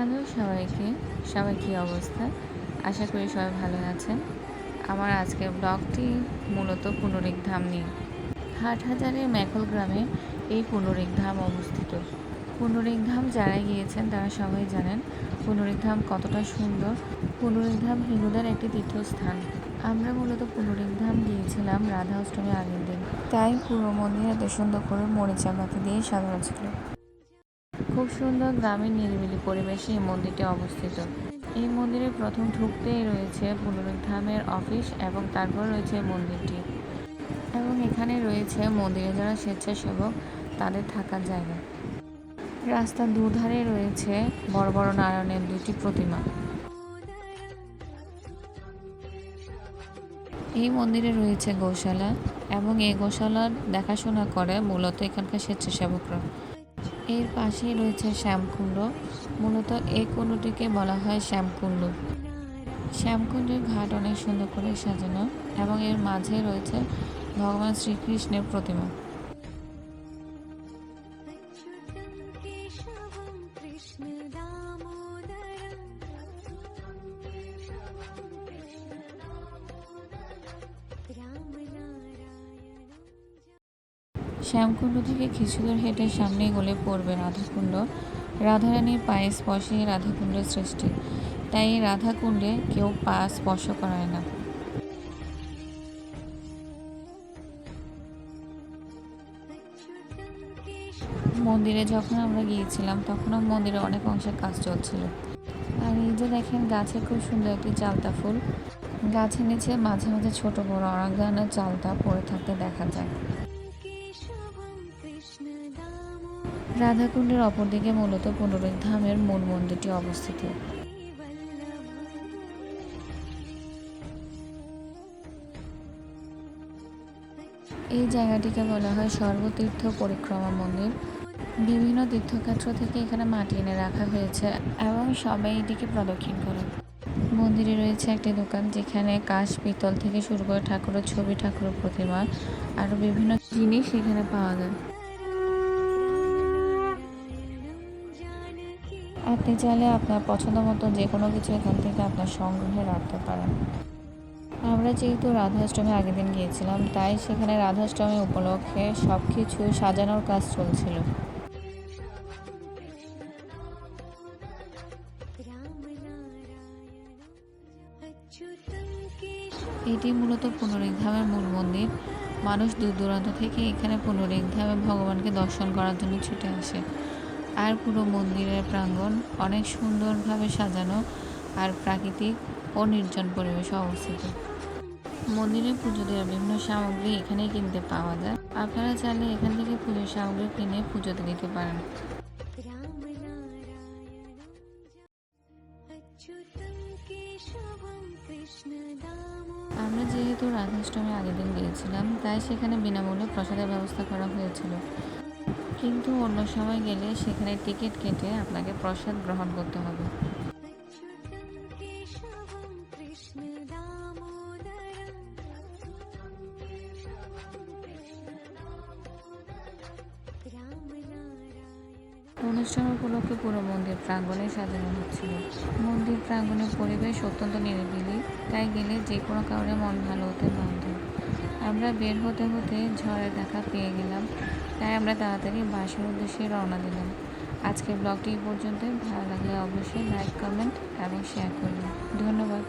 Hello সবাইকে, সবাই কী অবস্থা? আশা করি সবাই ভালো আছেন। আমার আজকের ব্লগটি মূলত পুনরিক ধাম নিয়ে। হাটহাজারের মেখল গ্রামে এই পুনরিক ধাম অবস্থিত। পুনরিক ধাম যারা গিয়েছেন তারা সবাই জানেন পুনরিক ধাম কতটা সুন্দর। পুনরিক ধাম হিন্দুদের একটি তীর্থস্থান। আমরা মূলত পুনরিক ধাম গিয়েছিলাম রাধা অষ্টমী আগের দিন। তাই পুরো মন্দিরে সুন্দর করে মরিচা বাতি দিয়ে সাজানো ছিল। খুব সুন্দর গ্রামীণ নিরিবিলি পরিবেশে এই মন্দিরটি অবস্থিত। এই মন্দিরে প্রথম ঢুকতেই রয়েছে পুনরুদ্ধামের অফিস এবং তারপর রয়েছে মন্দিরটি। এবং এখানে রয়েছে মন্দিরে যারা স্বেচ্ছাসেবক, তাদের থাকার জায়গা। রাস্তার দুধারে রয়েছে বড় বড় নারায়ণের দুটি প্রতিমা। এই মন্দিরে রয়েছে গোশালা এবং এই গোশালার দেখাশোনা করে মূলত এখানকার স্বেচ্ছাসেবকরা। এর পাশেই রয়েছে শ্যামকুণ্ড। মূলত এই কুণ্ডটিকে বলা হয় শ্যামকুণ্ড। শ্যামকুণ্ডের ঘাট অনেক সুন্দর করে সাজানো এবং এর মাঝে রয়েছে ভগবান শ্রীকৃষ্ণের প্রতিমা। শ্যামকুণ্ড থেকে খিচুড়োর হেঁটে সামনে গলে পড়বে রাধাকুণ্ড। রাধারানীর পায়ে স্পর্শে রাধাকুণ্ডের সৃষ্টি। তাই রাধাকুণ্ডে কেউ পা স্পর্শ করায় না। মন্দিরে যখন আমরা গিয়েছিলাম তখনও মন্দিরে অনেক অংশের কাজ চলছিল। আর এই যে দেখেন, গাছে খুব সুন্দর একটি চালতা ফুল। গাছের নিচে মাঝে মাঝে ছোট বড় অরাঙ্গানা চালতা পড়ে থাকতে দেখা যায়। রাধাকুণ্ডের অপরদিকে মূলত পুনরুক ধামের মূল মন্দিরটি অবস্থিত। এই জায়গাটিকে বলা হয় সর্বতীর্থ পরিক্রমা মন্দির। বিভিন্ন তীর্থক্ষেত্র থেকে এখানে মাটি এনে রাখা হয়েছে এবং সবাই এটিকে প্রদক্ষিণ করে। মন্দিরে রয়েছে একটি দোকান যেখানে কাশ পিতল থেকে শুরু করে ঠাকুরের ছবি, ঠাকুরের প্রতিমা, আরও বিভিন্ন জিনিস এখানে পাওয়া যায়। আপনি চাইলে আপনার পছন্দ মতো যে কোনো কিছু এখান থেকে আপনার সংগ্রহে রাখতে পারেন। আমরা যেহেতু রাধাষ্টমী আগের দিন গিয়েছিলাম, তাই সেখানে রাধাষ্টমী উপলক্ষে সব কিছু সাজানোর কাজ চলছিল। এটি মূলত পুনরুদ্ধামের মূল মন্দির। মানুষ দূর দূরান্ত থেকে এখানে পুনরুদ্ধামে ভগবানকে দর্শন করার জন্য ছুটে আসে। আর পুরো মন্দিরের প্রাঙ্গণ অনেক সুন্দরভাবে সাজানো আর প্রাকৃতিক ও নির্জন পরিবেশে অবস্থিত। মন্দিরে পুজো দেওয়ার বিভিন্ন সামগ্রী এখানে কিনতে পাওয়া যায়। আপনারা চাইলে এখান থেকে পুজোর সামগ্রী কিনে পুজোতে দিতে পারেন। আমরা যেহেতু রাধাষ্টমী আগের দিন গিয়েছিলাম, তাই সেখানে বিনামূল্যে প্রসাদের ব্যবস্থা করা হয়েছিল। কিন্তু অন্য সময় গেলে সেখানে টিকিট কেটে আপনাকে প্রসাদ গ্রহণ করতে হবে। অনুষ্ঠান উপলক্ষে পুরো মন্দির প্রাঙ্গণে সাজানো হচ্ছিল। মন্দির প্রাঙ্গণের পরিবেশ অত্যন্ত নিরিবিলি, তাই গেলে যে কোনো কারণে মন ভালো হতে বাধ্য। আমরা বের হতে হতে ঝড়ের দেখা পেয়ে গেলাম। তাই আমরা তাড়াতাড়ি বাসের উদ্দেশ্যে রওনা দিলাম। আজকের ব্লগটি এই পর্যন্তই। ভালো লাগলে অবশ্যই লাইক কমেন্ট এবং শেয়ার করবেন। ধন্যবাদ।